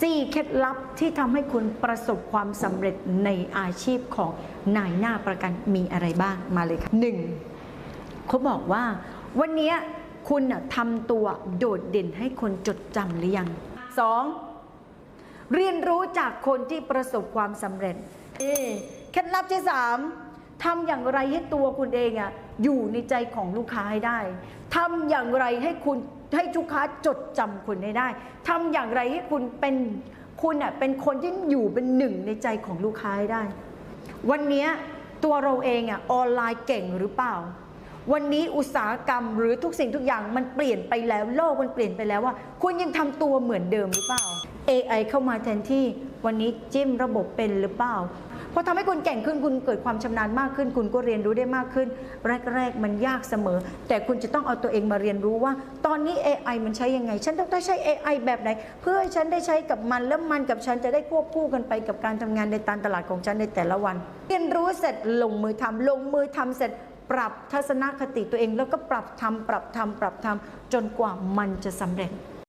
4เคล็ดลับที่ทำให้คุณประสบความสำเร็จในอาชีพของนายหน้าประกันมีอะไรบ้างมาเลยค่ะหนึ่งเขาบอกว่า วันนี้คุณน่ะทำตัวโดดเด่นให้คนจดจำหรือยังสองเรียนรู้จากคนที่ประสบความสำเร็จเอ๊ะเคล็ดลับที่สาม ทำอย่างไรให้ตัวคุณเองอะอยู่ในใจของลูกค้าให้ได้ทำอย่างไรให้คุณให้ลูกค้าจดจำคุณให้ได้ทำอย่างไรให้คุณเป็นคุณอะเป็นคนที่อยู่เป็นหนึ่งในใจของลูกค้าให้ได้ วันนี้ตัวเราเองอะออนไลน์เก่งหรือเปล่า วันนี้อุตสาหกรรมหรือทุกสิ่งทุกอย่างมันเปลี่ยนไปแล้วโลกมันเปลี่ยนไปแล้วว่า คุณยังทำตัวเหมือนเดิมหรือเปล่า AI เข้ามาแทนที่ วันนี้จิ้มระบบเป็นหรือเปล่าพอทำให้คุณเก่งขึ้นคุณเกิดความชำนาญมากขึ้น คุณก็เรียนรู้ได้มากขึ้น แรก ๆ มันยากเสมอ แต่คุณจะต้องเอาตัวเองมาเรียนรู้ว่า ตอนนี้ AI มันใช้ยังไง ฉันต้องได้ใช้ AI แบบไหน เพื่อฉันได้ใช้กับมันแล้วมันกับฉันจะได้ควบคู่กันไปกับการทำงานในตามตลาดของฉันในแต่ละวัน เรียนรู้เสร็จลงมือทำลงมือทำเสร็จปรับทัศนคติตัวเองแล้วก็ปรับทำปรับทำปรับทำจนกว่ามันจะสำเร็จ